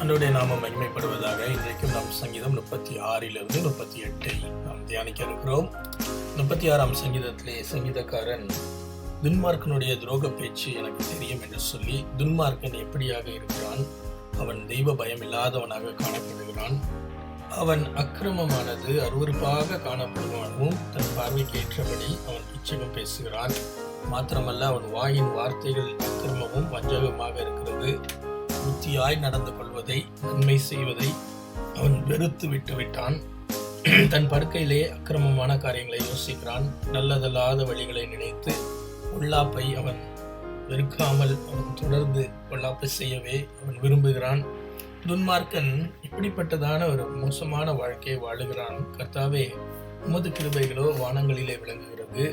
அன்றைய நாமம் மகிமைப்படுவதாக இன்றைக்கும் நாம் சங்கீதம் முப்பத்தி ஆறிலிருந்து முப்பத்தி எட்டை நாம் தியானிக்க இருக்கிறோம். முப்பத்தி ஆறாம் சங்கீதத்திலே சங்கீதக்காரன் துன்மார்க்கனுடைய துரோக பேச்சு எனக்கு தெரியும் என்று சொல்லி துன்மார்க்கன் எப்படியாக இருக்கிறான்? அவன் தெய்வ பயம் இல்லாதவனாக காணப்படுகிறான். அவன் அக்கிரமமானது அருவருப்பாக காணப்படுவானும் தன் பார்வைக்கு ஏற்றபடி அவன் இச்சகம் பேசுகிறான். மாத்திரமல்ல அவன் வாயின் வார்த்தைகள் அக்கிரமமும் வஞ்சகமாக இருக்கிறது. புத்தியாய் நடந்து கொள்வதை நன்மை செய்வதை அவன் வெறுத்து விட்டு விட்டான். தன் படுக்கையிலே அக்கிரமமான காரியங்களை யோசிக்கிறான். நல்லதல்லாத வழிகளை நினைத்து பொல்லாப்பை அவன் வெறுக்காமல் அவன் தொடர்ந்து பொல்லாப்பை செய்யவே அவன் விரும்புகிறான். துன்மார்க்கன் இப்படிப்பட்டதான ஒரு மோசமான வாழ்க்கையை வாழுகிறான். கர்த்தாவே உமது கிருபைகளோ வானங்களிலே விளங்குகிறது.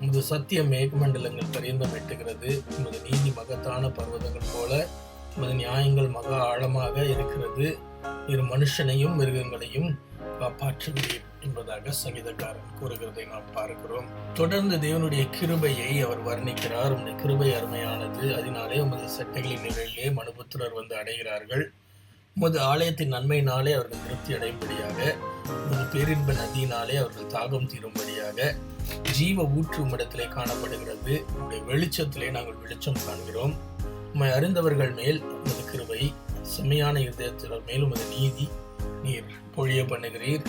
உமது சத்தியம் மேகமண்டலங்கள் பரியந்தம் எட்டுகிறது. உமது நீதி மகத்தான பர்வதங்கள் போல உமது நியாயங்கள் மக ஆழமாக இருக்கிறது. இரு மனுஷனையும் மிருகங்களையும் காப்பாற்றுகிறீர் என்பதாக சங்கீதக்காரன் கூறுகிறதை நாம் பார்க்கிறோம். தொடர்ந்து தேவனுடைய கிருபையை அவர் வர்ணிக்கிறார். உடைய கிருபை அருமையானது. அதனாலே உமது சட்டைகளின் நிழலிலே மனுபுத்திரர் வந்து அடைகிறார்கள். உமது ஆலயத்தின் நன்மையினாலே அவர்கள் திருப்தி அடையும்படியாக உமது பேரின்ப நதியினாலே அவர்கள் தாகம் தீரும்படியாக ஜீவ ஊற்று உம்மிடத்திலே காணப்படுகிறது. உடைய வெளிச்சத்திலே நாங்கள் வெளிச்சம் காண்கிறோம். உம்மை அறிந்தவர்கள் மேல் உமது கிருபை செம்மையான இருதயத்தினர் மேல் உமது நீதி. நீர் பொழிய பண்ணுகிறீர்.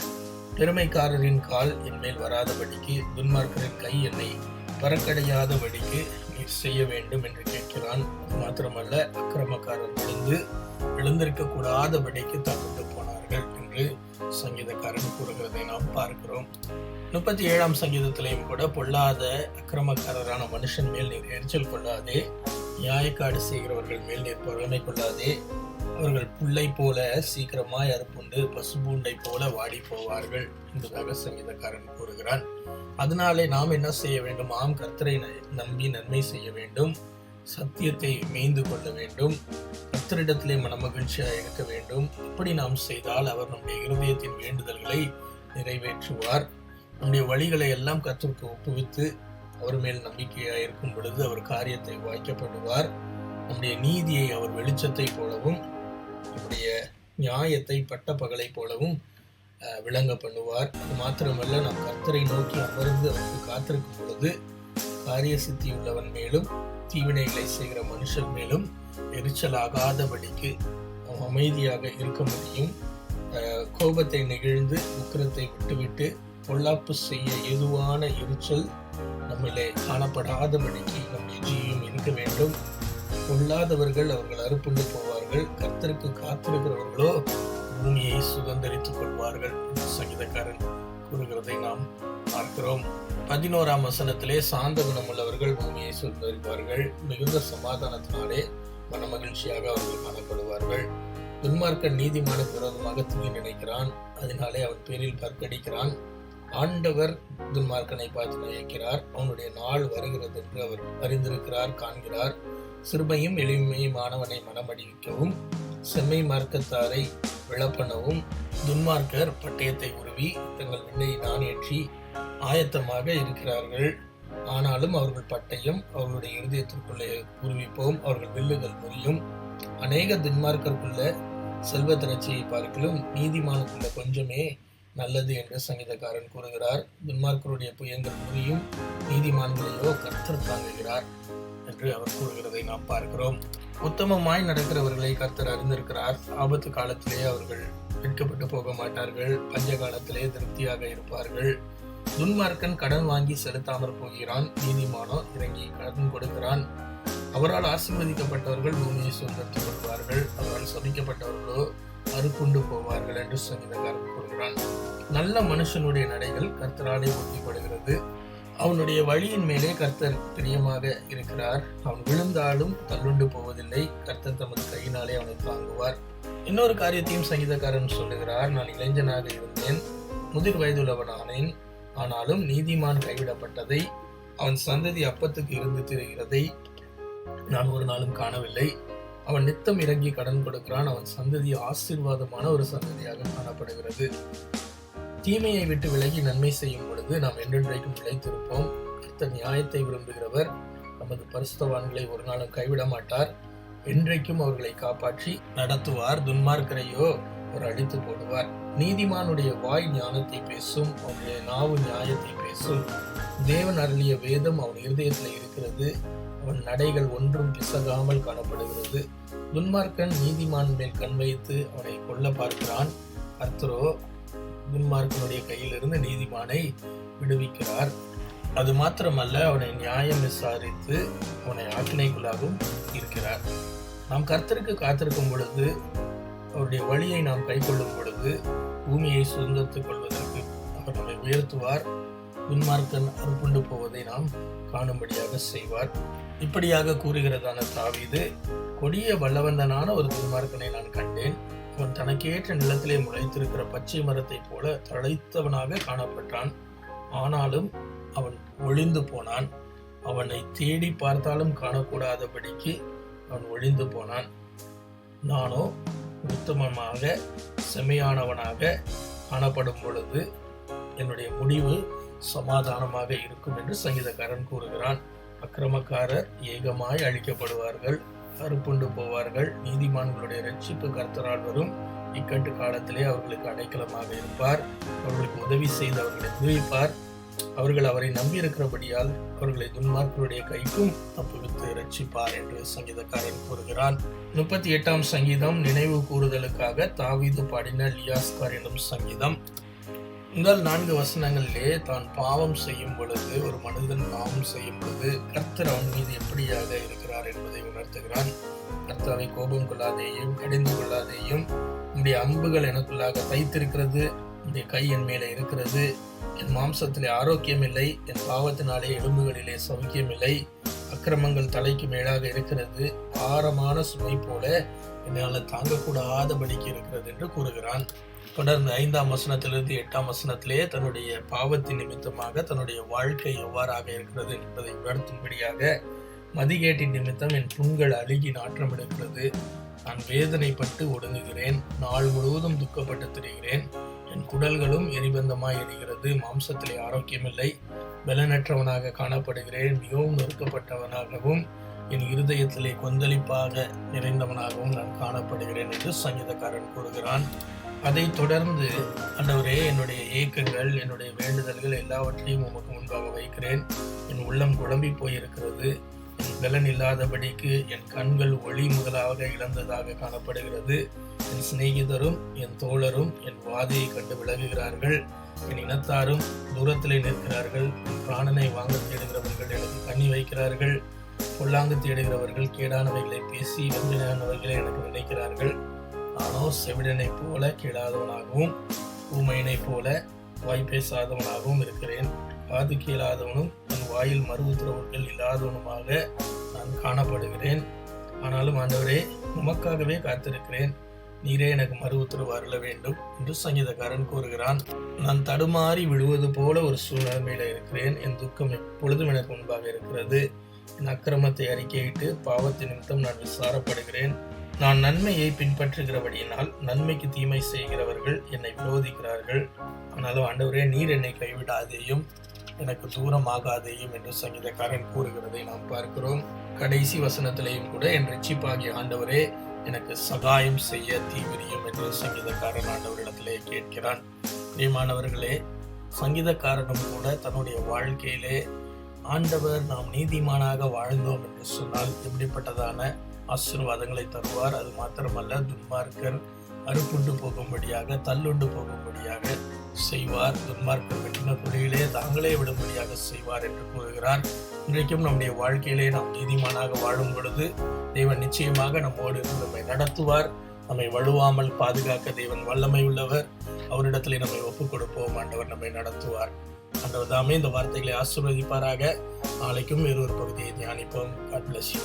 பெருமைக்காரரின் கால் என் மேல் வராதபடிக்கு துன்மார்க்கரின் கை என்னை பறக்கடையாதபடிக்கு நீர் செய்ய வேண்டும் என்று கேட்கிறான். அது மாத்திரமல்ல அக்கிரமக்காரர் விழுந்து எழுந்திருக்க கூடாதபடிக்கு தப்பிட்டு போனார்கள் என்று சங்கீதக்காரன் கூறுகிறதை நாம் பார்க்கிறோம். முப்பத்தி ஏழாம் சங்கீதத்திலையும் கூட பொல்லாத அக்கிரமக்காரரான மனுஷன் மேல் நீர் எரிச்சல் கொள்ளாதே. நியாயக்காடு செய்கிறவர்கள் மேல் நீர் பொறுமை கொள்ளாதே அவர்கள் புல்லை போல சீக்கிரமாய் அறுப்புண்டு பசுபூண்டை போல வாடி போவார்கள் என்பதாக சங்கீதக்காரன் கூறுகிறான். அதனாலே நாம் என்ன செய்ய வேண்டும்? ஆம் கர்த்தரை நம்பி நன்மை செய்ய வேண்டும். சத்தியத்தை மேய்ந்து கொள்ள வேண்டும். கர்த்தரிடத்திலே மனமகிழ்ச்சியாக இருக்க வேண்டும். இப்படி நாம் செய்தால் அவர் நம்முடைய இருதயத்தின் வேண்டுதல்களை நிறைவேற்றுவார். நம்முடைய வழிகளை எல்லாம் கர்த்தருக்கு ஒப்புவித்து அவர் மேல் நம்பிக்கையாக இருக்கும் பொழுது அவர் காரியத்தை வாய்க்கப்படுவார். நம்முடைய நீதியை அவர் வெளிச்சத்தை போலவும் நம்முடைய நியாயத்தை பட்ட பகலை போலவும் விளங்க பண்ணுவார். அது மாத்திரமல்ல நாம் கர்த்தரை நோக்கி அமர்ந்து அவருக்கு காத்திருக்கும் பொழுது காரிய சித்தி உள்ளவன் மேலும் தீவினைகளை செய்கிற மனுஷன் மேலும் எரிச்சலாகாதபடிக்கு அமைதியாக இருக்க முடியும். கோபத்தை நெகிழ்ந்து உக்கிரத்தை விட்டுவிட்டு பொல்லாப்பு செய்ய எதுவான எரிச்சல் நம்மிலே காணப்படாதபடிக்கு நம்முடைய ஜீவியம் இருக்க வேண்டும். கொள்ளாதவர்கள் அவர்கள் அறுப்புண்டு போவார்கள். கர்த்தருக்கு காத்திருக்கிறவர்களோ பூமியை சுதந்திரித்துக் கொள்வார்கள் என்று சங்கீதக்காரன் கூறுகிறதை நாம் பார்க்கிறோம். பதினோராம் வசனத்திலே சாந்த குணமுள்ளவர்கள் பூமியை சுதந்திரிப்பார்கள். மிகுந்த சமாதானத்தினாலே மன மகிழ்ச்சியாக அவர்கள் காணப்படுவார்கள். துன்மார்க்கன் நீதிமானுக்கு விரோதமாக தீங்கு நினைக்கிறான். அதனாலே அவன் பேரில் பற்கடிக்கிறான் ஆண்டவர் துன்மார்க்கனை பார்த்து நயக்கிறார் அவனுடைய நாள் வருகிறது என்று அவர் அறிந்திருக்கிறார் காண்கிறார். சிறுமையும் எளிமையும் மாணவனை மனமடிவிக்கவும் செம்மை மார்க்கத்தாரை விளப்பனவும் துன்மார்க்கர் பட்டயத்தை உருவி தங்கள் விண்ணை நாணேற்றி ஆயத்தமாக இருக்கிறார்கள். ஆனாலும் அவர்கள் பட்டயம் அவர்களுடைய இருதயத்திற்குள்ளே உருவிப்போம் அவர்கள் வில்லுகள் முறியும். அநேக துன்மார்க்கருக்குள்ள செல்வ திரட்சியை பார்க்கலும் நீதிமானுக்குள்ள கொஞ்சமே நல்லது என்று சங்கீதக்காரன் கூறுகிறார். துன்மார்க்கருடைய புயங்கள் புரியும் நீதிமான்களையோ கர்த்தர் தாங்குகிறார் என்று அவர் கூறுகிறதை நாம் பார்க்கிறோம். உத்தமமாய் நடக்கிறவர்களை கர்த்தர் அறிந்திருக்கிறார். ஆபத்து காலத்திலே அவர்கள் வெட்கப்பட்டு போக மாட்டார்கள். பஞ்ச காலத்திலே திருப்தியாக இருப்பார்கள். துன்மார்க்கன் கடன் வாங்கி செலுத்தாமற் போகிறான். நீதிமானோ இறங்கி கடன் கொடுக்கிறான். அவரால் ஆசீர்வதிக்கப்பட்டவர்கள் பூமியை சுதந்திரத்துக் கொள்வார்கள் அவரால் சபிக்கப்பட்டவர்களோ அறுப்புண்டு போவார்கள் என்று சங்கீதக்காரன் கூறுகிறான். நல்ல மனுஷனுடைய நடைகள் கர்த்தராலே ஒட்டிப்படுகிறது. அவனுடைய வழியின் மேலே கர்த்தர் பிரியமாக இருக்கிறார். அவன் விழுந்தாலும் தள்ளுண்டு போவதில்லை. கர்த்தர் தமது கையினாலே அவனை தாங்குவார். இன்னொரு காரியத்தையும் சங்கீதக்காரன் சொல்லுகிறார். நான் இளைஞனாக இருந்தேன். முதிர் வயதுள்ளவனானேன். ஆனாலும் நீதிமான் கைவிடப்பட்டதை அவன் சந்ததி அப்பத்துக்கு இருந்து திரிகிறதை நான் ஒரு நாளும் காணவில்லை. அவன் நித்தம் இறங்கி கடன் கொடுக்கிறான். அவன் சந்ததி ஆசீர்வாதமான ஒரு சந்ததியாக காணப்படுகிறது. தீமையை விட்டு விலகி நன்மை செய்யும் பொழுது நாம் என்றென்றைக்கும் பிழைத்திருப்போம் கர்த்தர் நியாயத்தை விரும்புகிறவர் நமது பரிசுத்தவான்களை ஒரு நாளும் கைவிட மாட்டார். என்றைக்கும் அவர்களை காப்பாற்றி நடத்துவார். துன்மார்க்கரையோ அவர் அழித்து போடுவார். நீதிமானுடைய வாய் ஞானத்தை பேசும் அவனுடைய நாவு நியாயத்தை பேசும். தேவன் அருளிய வேதம் அவன் இருதயத்தில் இருக்கிறது. அவன் நடைகள் ஒன்றும் பிசகாமல் காணப்படுகிறது. துன்மார்க்கன் நீதிமான் மேல் கண் வைத்து அவனை கொல்ல பார்க்கிறான். கர்த்தரோ துன்மார்க்கனுடைய கையிலிருந்து நீதிமானை விடுவிக்கிறார். அது மாத்திரமல்ல அவனை நியாயம் விசாரித்து அவனை ஆக்கினைக்குள்ளாகவும் இருக்கிறார். நாம் கர்த்தருக்கு காத்திருக்கும் பொழுது அவருடைய வழியை நாம் கைக்கொள்ளும் பொழுது பூமியை சுதந்திரத்துக் கொள்வதற்கு அவர் நம்மை உயர்த்துவார். துன்மார்க்கன் அறுப்புண்டு போவதை நாம் காணும்படியாக செய்வார். இப்படியாக கூறுகிறதான தாவீது கொடிய வல்லவந்தனான ஒரு துன்மார்க்கனை நான் கண்டேன். அவன் தனக்கேற்ற நிலத்திலே முளைத்திருக்கிற பச்சை மரத்தைப் போல தழைத்தவனாக காணப்பட்டான். ஆனாலும் அவன் ஒளிந்து போனான். அவனை தேடி பார்த்தாலும் காணக்கூடாதபடிக்கு அவன் ஒளிந்து போனான். நானோ உத்தமமாக செமையானவனாக காணப்படும் பொழுது என்னுடைய முடிவு சமாதானமாக இருக்கும் என்று சங்கீதக்காரன் கூறுகிறான். அக்கிரமக்காரர் ஏகமாய் அழிக்கப்படுவார்கள் அறுப்புண்டு போவார்கள். நீதிமான்களுடைய ரட்சிப்பு கர்த்தரால் வரும். இக்கட்டு காலத்திலே அவர்களுக்கு அடைக்கலமாக இருப்பார். அவர்களுக்கு உதவி செய்து அவர்களை விடுவிப்பார் அவர்கள் அவரை நம்பியிருக்கிறபடியால் அவர்களை துன்மார்களுடைய கைக்கும் தப்புவித்து ரட்சிப்பார் என்று சங்கீதக்காரன் கூறுகிறான். முப்பத்தி எட்டாம் சங்கீதம் நினைவு கூறுதலுக்காக தாவீது பாடின லியாஸ்கார் எனும் சங்கீதம். முதல் நான்கு வசனங்களிலே தான் பாவம் செய்யும் பொழுது ஒரு மனிதன் பாவம் செய்யும் பொழுது கர்த்தர் அவன் மீது எப்படியாக இருக்கிறார் என்பதை உணர்த்துகிறான். கர்த்தாவை கோபம் கொள்ளாதேயும் கடிந்து கொள்ளாதேயும் உன்னுடைய அம்புகள் எனக்குள்ளாக தைத்திருக்கிறது உன்னுடைய கை என் மேலே இருக்கிறது என் மாம்சத்திலே ஆரோக்கியம் இல்லை என் பாவத்தினாலே எலும்புகளிலே சௌக்கியம் இல்லை அக்கிரமங்கள் தலைக்கு மேலாக இருக்கிறது பாரமான சுமை போல என்னால் தாங்கக்கூடாதபடிக்கு இருக்கிறது என்று கூறுகிறான். தொடர்ந்து ஐந்தாம் வசனத்திலிருந்து எட்டாம் வசனத்திலே தன்னுடைய பாவத்தின் நிமித்தமாக தன்னுடைய வாழ்க்கை எவ்வாறாக இருக்கிறது என்பதை உணர்த்தும்படியாக மதிகேட்டின் நிமித்தம் என் புண்கள் அழுகி நாற்றம் எடுக்கிறது. நான் வேதனைப்பட்டு ஒடுங்குகிறேன். நாள் முழுவதும் துக்கப்பட்டு திரிகிறேன். என் குடல்களும் எரிபந்தமாய் எரிகிறது. மாம்சத்திலே ஆரோக்கியமில்லை. பலனற்றவனாக காணப்படுகிறேன். மிகவும் நெருக்கப்பட்டவனாகவும் என் இருதயத்திலே கொந்தளிப்பாக நிறைந்தவனாகவும் நான் காணப்படுகிறேன் என்று சங்கீதக்காரன் கூறுகிறான். அதைத் தொடர்ந்து அந்தவரே என்னுடைய ஏக்கங்கள் என்னுடைய வேண்டுதல்கள் எல்லாவற்றையும் உமக்கு முன்பாக வைக்கிறேன். என் உள்ளம் குழம்பி போயிருக்கிறது. என் பலன் இல்லாதபடிக்கு என் கண்கள் ஒளி முதலாக இழந்ததாக காணப்படுகிறது. என் சிநேகிதரும் என் தோழரும் என் வாதையை கண்டு விலகுகிறார்கள். என் இனத்தாரும் தூரத்திலே நிற்கிறார்கள். என் பிராணனை வாங்க தேடுகிறவர்கள் எனக்கு கண்ணி வைக்கிறார்கள். பொல்லாங்கு தேடுகிறவர்கள் கேடானவைகளை பேசி வஞ்சனையானவைகளை எனக்கு நினைக்கிறார்கள். நானோ செவிடனைப் போல கேளாதவனாகவும் ஊமையினைப் போல வாய் பேசாதவனாகவும் இருக்கிறேன். காது கேளாதவனும் என் வாயில் மறு உத்தரவுகள் இல்லாதவனுமாக நான் காணப்படுகிறேன். ஆனாலும் ஆண்டவரே உமக்காகவே காத்திருக்கிறேன். நீரே எனக்கு மறு உத்தரவு அருள வேண்டும் என்று சங்கீதக்காரன் கூறுகிறான். நான் தடுமாறி விழுவது போல ஒரு சூழ்நிலையில் இருக்கிறேன். என் துக்கம் எப்பொழுதும் எனக்கு முன்பாக இருக்கிறது. என் அக்கிரமத்தை அறிக்கையிட்டு பாவத்தின் நிமித்தம் நான் விசாரப்படுகிறேன். நான் நன்மையை பின்பற்றுகிறபடியினால் நன்மைக்கு தீமை செய்கிறவர்கள் என்னை விரோதிக்கிறார்கள். ஆனாலும் ஆண்டவரே நீர் என்னை கைவிடாதேயும் எனக்கு தூரமாகாதேயும் என்று சங்கீதக்காரன் கூறுகிறதை நாம் பார்க்கிறோம். கடைசி வசனத்திலேயும் கூட என் ரிச்சிப்பாகிய ஆண்டவரே எனக்கு சகாயம் செய்ய தீவிரியும் என்று சங்கீதக்காரன் ஆண்டவரிடத்திலே கேட்கிறான். பிரியமானவர்களே சங்கீதக்காரனும் கூட தன்னுடைய வாழ்க்கையிலே ஆண்டவர் நாம் நீதிமானாக வாழ்ந்தோம் என்று சொன்னால் எப்படிப்பட்டதான ஆசீர்வாதங்களை தருவார். அது மாத்திரமல்ல துன்மார்க்கர் அறுப்புண்டு போகும்படியாக தள்ளுண்டு போகும்படியாக செய்வார். துன்மார்க்கர் வெட்டின குழியிலே தாங்களே விடும்படியாக செய்வார் என்று கூறுகிறார். இன்றைக்கும் நம்முடைய வாழ்க்கையிலே நாம் நீதிமானாக வாழும் பொழுது தேவன் நிச்சயமாக நம்மோடு இருந்து நம்மை நடத்துவார். நம்மை வலுவாமல் பாதுகாக்க தேவன் வல்லமை உள்ளவர். அவரிடத்திலே நம்மை ஒப்புக் கொடுப்போம் ஆண்டவர் நம்மை நடத்துவார். ஆண்டவர் தாமே இந்த வார்த்தைகளை ஆசீர்வதிப்பாராக. நாளைக்கும் வேறொரு பகுதியை தியானிப்போம். God bless you